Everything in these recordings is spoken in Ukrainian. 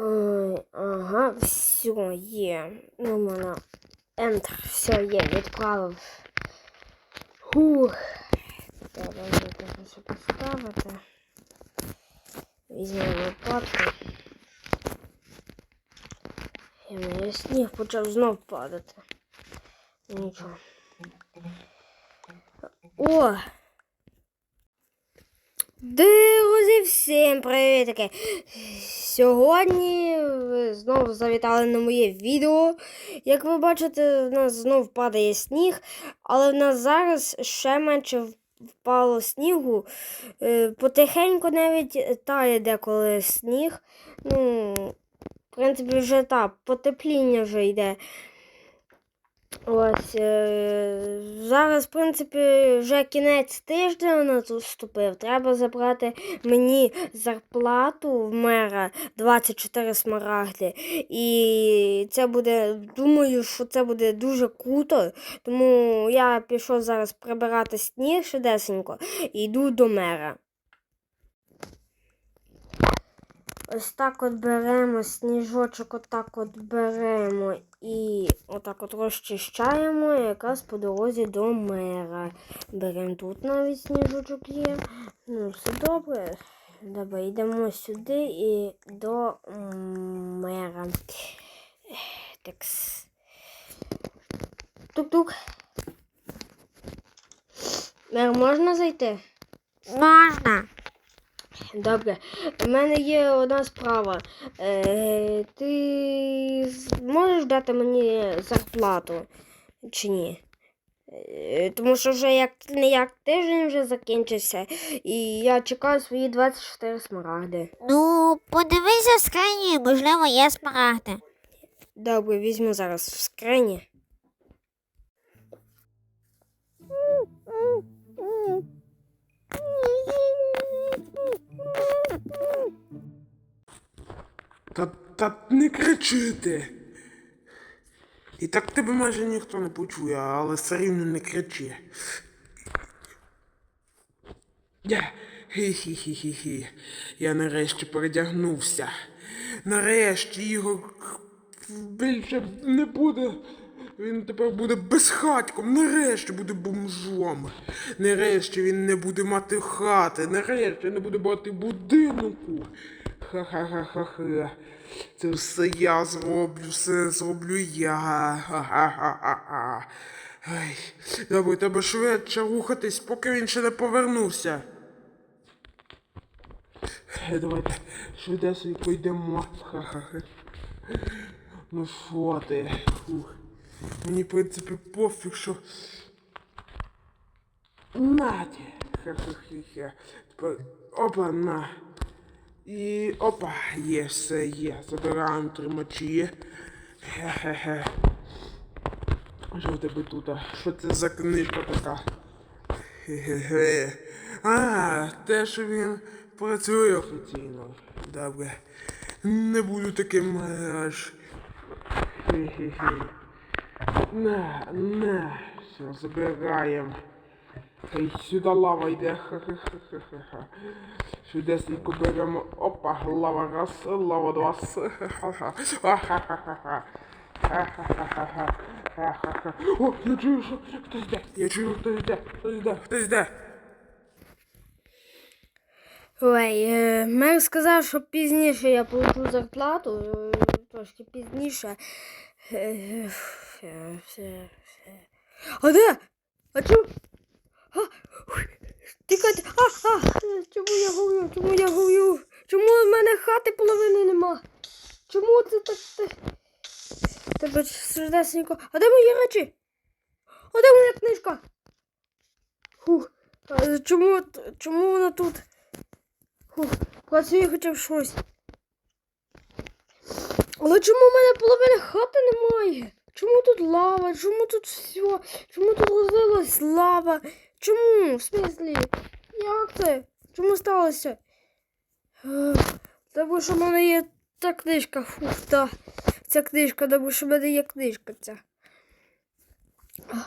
Ой, ага, все, є. Ну, мене Enter, все є, відправив. Фух. Треба вже все поставити. Візьмемо лопатку. І в мене сніг почав знов падати. Нічого. О! Друзі, всім привітки! Сьогодні ви знову завітали на моє відео. Як ви бачите, в нас знов падає сніг, але в нас зараз ще менше впало снігу. Е, Потихеньку навіть тає деколи сніг. Ну, в принципі, вже та потепління вже йде. Ось е, зараз, в принципі, вже кінець тижня наступив. Треба забрати мені зарплату в мера 24 смарагди. І це буде, думаю, що це буде дуже круто. Тому я пішов зараз прибирати сніг швидесенько і йду до мера. Ось так от беремо сніжочок, отак от беремо і отак от розчищаємо якраз по дорозі до мера. Беремо тут навіть сніжочок є. Ну, все добре. Добре, йдемо сюди і до мера. Такс. Тук-тук. Мер, можна зайти? Можна. Добре, у мене є одна справа. Е, ти можеш дати мені зарплату чи ні? Е, тому що вже як не як тиждень вже закінчився, і я чекаю свої 24 смарагди. Ну, подивися в скрині, можливо, є смарагди. Добре, візьму зараз в скрині. Та, та не кричити. І так тебе майже ніхто не почує, але все рівно не кричи. Я. Хі-хі-хі-хі-хі. Я нарешті передягнувся. Нарешті Ігор більше не буде. Він тепер буде безхатьком. Нарешті буде бомжом. Нарешті він не буде мати хати. Нарешті не буде мати будинку. Ха-ха-ха-ха-ха. Це все я зроблю, все зроблю я. Ха-ха-ха-ха. Добре, треба швидше рухатись, поки він ще не повернувся. Давайте швидесенько йдемо. Ха-ха-ха. Ну що ти? Фух. Мені, в принципі, пофіг, що. Наді. Ха-ха-ха. Тепер опа, на. І опа, є, все є. Забираємо тримачі. Хе-хе-хе. Що в тебе тут? Що це за книжка така? Хе-хе-хе. А, те, що він працює офіційно. Добре. Не буду таким аж. Хе-хе-хе. На, на. Все, забираємо. Ей, сюди лава йде. Ха-ха-ха-ха-ха. Швидесенько беремо. Опа, лава раз, лава два. Ха-ха-ха. Ха-ха-ха-ха. Ха-ха-ха-ха. Ха-ха-ха. О, я чую, що хтось йде. Я чую, хтось йде. Хтось йде. Хтось йде. Ой, е, мер сказав, що пізніше я получу зарплату, е, трошки пізніше. Е, е, все, все, все. А де? А чому? А, Тікайте. А, а, чому я говорю? Чому я говорю? Чому в мене хати половини нема? Чому це так? так? Тебе сердесенько. А де мої речі? А де моя книжка? Фух. А чому, чому вона тут? Фух, працює хоча б щось. Але чому в мене половини хати немає? Чому тут лава? Чому тут все? Чому тут розлилась лава? Чому? В смислі? Як це? Чому сталося? Тому що в мене є та книжка. Фух, та. Ця книжка, тому що в мене є книжка ця.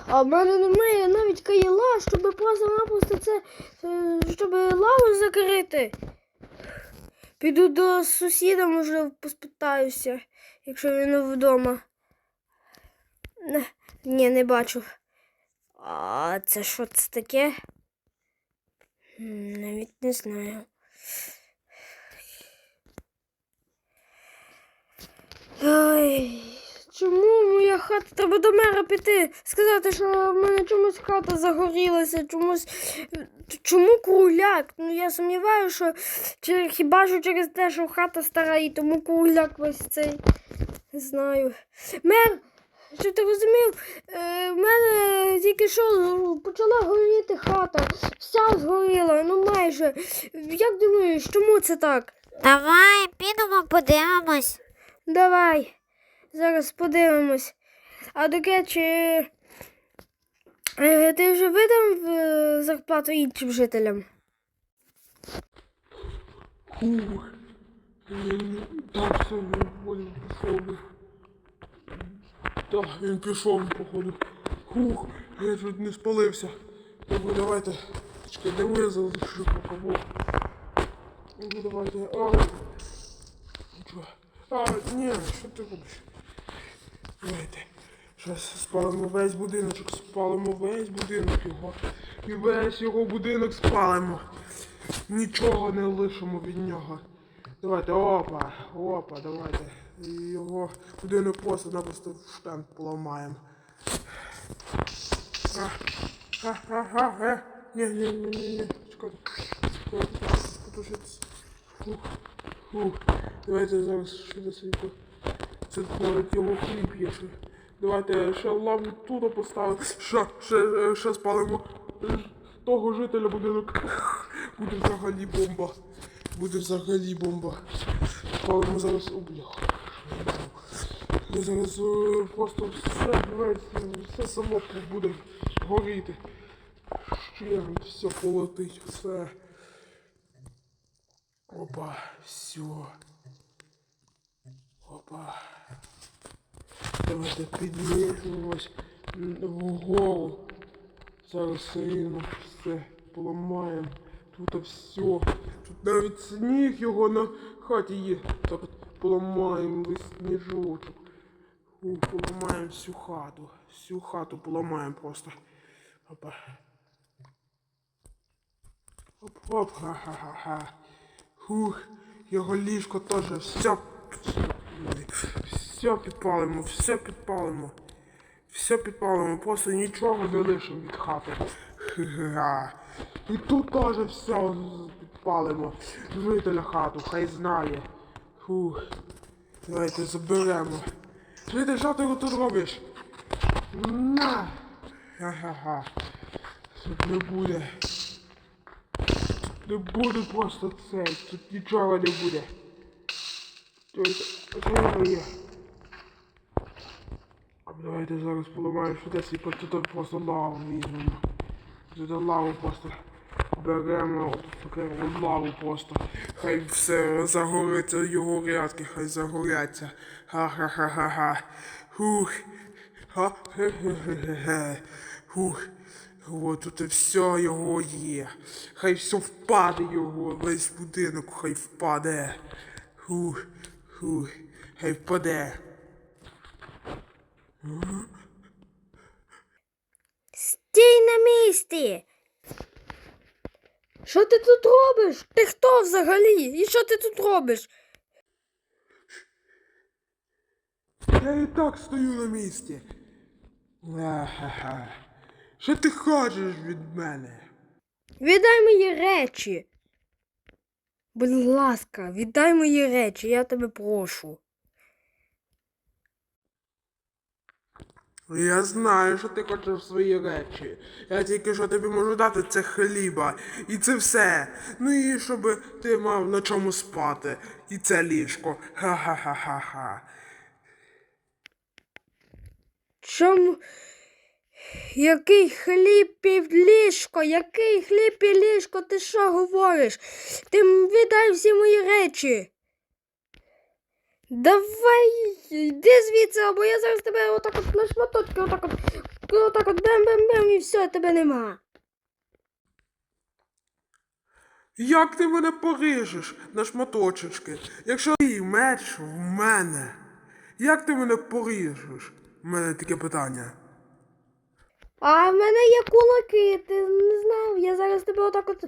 А в мене немає навіть каїла, щоб просто-напросто це, е, щоб лаву закрити. Піду до сусіда, можливо, поспитаюся, якщо він вдома. Ні, не бачу. А це що це таке? Навіть не знаю. Ой, чому моя хата? Треба до мера піти. Сказати, що в мене чомусь хата загорілася, чомусь. Чому кругляк? Ну я сумніваюся, що хіба що через те, що хата стара і тому кругляк весь цей. Не знаю. Мер, що ти розумів? Е, в мене тільки що почала горіти хата. Вся згоріла, ну майже. Як думаєш, чому це так? Давай, підемо подивимось. Давай. Зараз подивимось. А до речі, е, ти вже видав е, зарплату іншим жителям? Фух. Він так він пішов. Так, походу. Фух, я чуть не спалився. Добре, давайте. Чекай, де я залишу поки. Ну, давайте. А, нічого. А, ні, що ти робиш? Давайте. Зараз спалимо весь будиночок, спалимо весь будинок його. І весь його будинок спалимо. Нічого не лишимо від нього. Давайте, опа, опа, давайте. Його будинок просто-напросто в штанг поламаємо. А, а, а, а, е. Ні, ні, ні, ні. Чекайте. Фух, фух. Давайте зараз швидко. Це творить його хліб є. Давайте ще лаву тут поставимо. Ще, ще, ще спалимо того жителя будинок. Буде взагалі бомба. Буде взагалі бомба. Спалимо зараз у бляха. Ми зараз е, просто все все само буде горіти. Ще все полетить, все. Опа, все. Опа. Давайте піднімемось вгору. Зараз рівно все поламаємо. Тут все. Тут навіть сніг його на хаті є. Так от поламаємо весь сніжочок. Фу, поламаємо всю хату. Всю хату поламаємо просто. Опа. Оп-оп, ха-ха-ха-ха. Хух, його ліжко теж все. Все підпалимо, все підпалимо. Все підпалимо, просто нічого не лишимо від хати. Ха-ха. І тут теж все підпалимо. Жителя хату, хай знає. Фух. Давайте заберемо. Житель, що ти тут робиш? На! Ха-ха-ха. Тут не буде. Не буде просто це. Тут нічого не буде. Що? Що воно є? Давайте зараз поламаємо швидко і просто тут просто лаву візьмемо. Тут лаву просто беремо, окремо лаву просто. Хай все загориться його грядки, хай загоряться. Ха-ха-ха-ха-ха. Хух. Ха. Хе-хе-хе-хе. Хух. О, тут і все його є. Хай все впаде його, весь будинок хай впаде. Хух, хух, хай впаде. Стій на місці. Що ти тут робиш? Ти хто взагалі? І що ти тут робиш? Я і так стою на місці. Ха-ха-ха. Що ти хочеш від мене? Віддай мої речі. Будь ласка, віддай мої речі, я тебе прошу. Я знаю, що ти хочеш свої речі. Я тільки що тобі можу дати це хліба. І це все. Ну і щоб ти мав на чому спати. І це ліжко. Ха-ха-ха-ха-ха. Чому? Який хліб і ліжко? Який хліб і ліжко? Ти що говориш? Ти віддай всі мої речі. Давай, йди звідси, або я зараз тебе отак от на шматочки, отак от, отак от бем-бем-бем, і все, тебе нема. Як ти мене поріжеш на шматочечки, якщо твій меч в мене? Як ти мене поріжеш? У мене таке питання. А в мене є кулаки, ти не знав, я зараз тебе отак от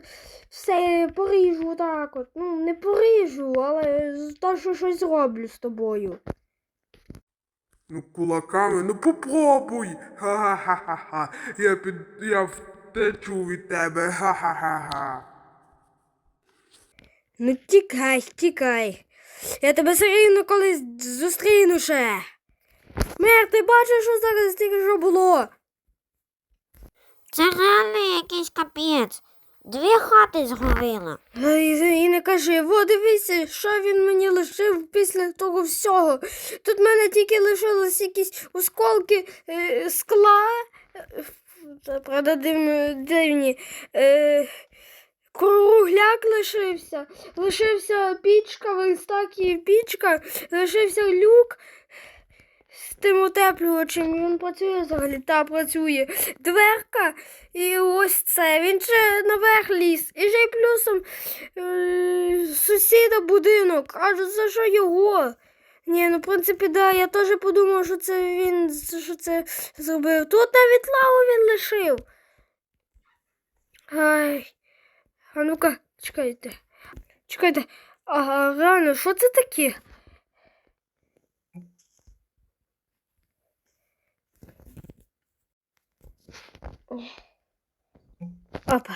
все поріжу отак от. Ну, не поріжу, але та що щось зроблю з тобою. Ну, кулаками, ну попробуй. Ха-ха-ха-ха. Я під. я втечу від тебе. Ха-ха-ха-ха. Ну тікай, тікай. Я тебе все рівно колись зустріну ще. Мер, ти бачиш, що зараз тільки що було? Це реально якийсь капець. Дві хати згоріло. І не кажи, во дивися, що він мені лишив після того всього. Тут в мене тільки лишились якісь осколки е, скла. Е, правда дивно, дивні. Е, кругляк лишився. Лишився пічка, верстак і пічка, лишився люк. З тим утеплювачем він працює взагалі, та працює. Дверка і ось це. Він ще наверх ліз. І ще й плюсом е, сусіда будинок. А за що його? Ні, ну в принципі, да, я теж подумав, що це він що це зробив. Тут навіть лаву він лишив. Ай. А ну-ка, чекайте. Чекайте. А реально, що це таке? Опа.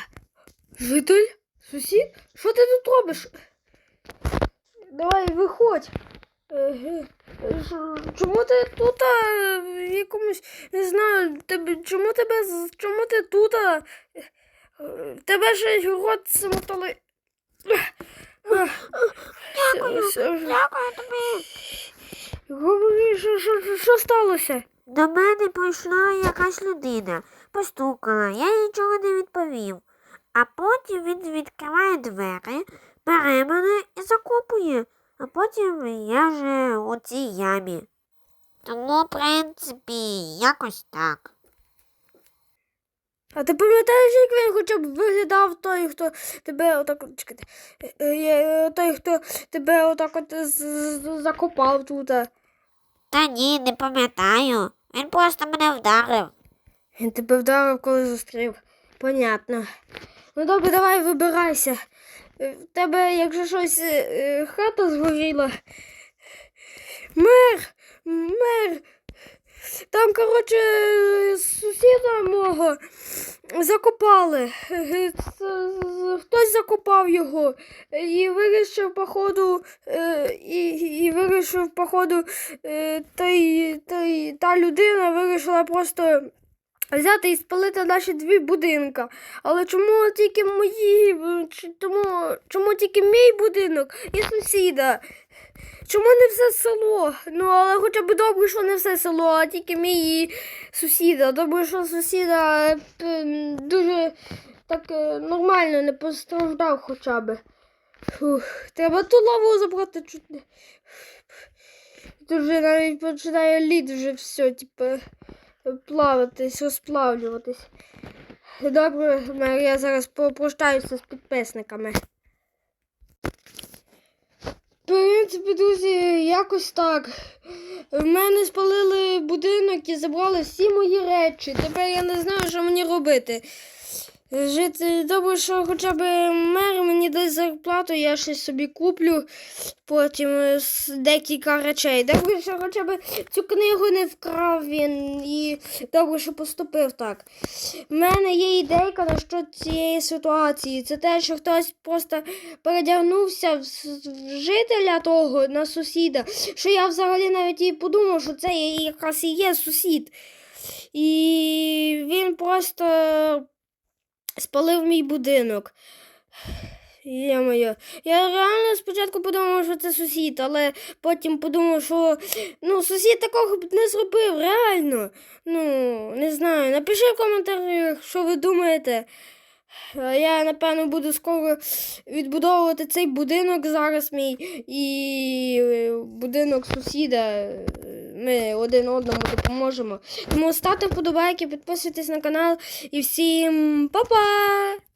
Житель? Сусід? Що ти тут робиш? Давай виходь. Чому ти тут а, в якомусь не знаю, тебе чому тебе чому ти тут? А? Е, тебе ж рот замотали. Дякую, дякую тобі. Говори, що, що- що сталося? До мене прийшла якась людина, постукала, я нічого не відповів. А потім він відкриває двері, бере мене і закопує, а потім я вже у цій ямі. Тому, в принципі, якось так. А ти пам'ятаєш, як він хоча б виглядав той, хто тебе отак от чекайте. е, е, е, Той, хто тебе отак от закопав тут. Та ні, не пам'ятаю. Він просто мене вдарив. Він тебе вдарив, коли зустрів. Понятно. Ну добре, давай вибирайся. Е, В тебе, якщо щось е, е, хата згоріла. Мер! Мер! Там, коротше, сусіда мого закопали. Хтось закопав його і вирішив, походу, і, і вирішив, походу, той, той, та людина вирішила просто взяти і спалити наші дві будинка. Але чому тільки мої, е, тому, чому тільки мій будинок і сусіда? Чому не все село? Ну, але хоча б добре, що не все село, а тільки мій сусіда. Добре, що сусіда е, дуже так е, нормально не постраждав хоча б. Фух, треба ту лаву забрати чуть. Тут вже навіть починає лід вже все, типу, плаватись, розплавлюватись. Добре, я зараз попрощаюся з підписниками. В принципі, друзі, якось так. В мене спалили будинок і забрали всі мої речі. Тепер я не знаю, що мені робити. Жити добре, що хоча б мер мені дасть зарплату, я щось собі куплю, потім е, декілька речей. Добре, що хоча б цю книгу не вкрав він і добре, що поступив так. У мене є ідейка на що цієї ситуації. Це те, що хтось просто передягнувся в, жителя того на сусіда, що я взагалі навіть і подумав, що це якраз і є сусід. І він просто спалив мій будинок. Є моє. Я реально спочатку подумав, що це сусід, але потім подумав, що ну, сусід такого б не зробив, реально. Ну, не знаю. Напиши в коментарях, що ви думаєте. Я, напевно, буду скоро відбудовувати цей будинок зараз мій і будинок сусіда. Ми один одному допоможемо. Тому ставте вподобайки, підписуйтесь на канал і всім па-па!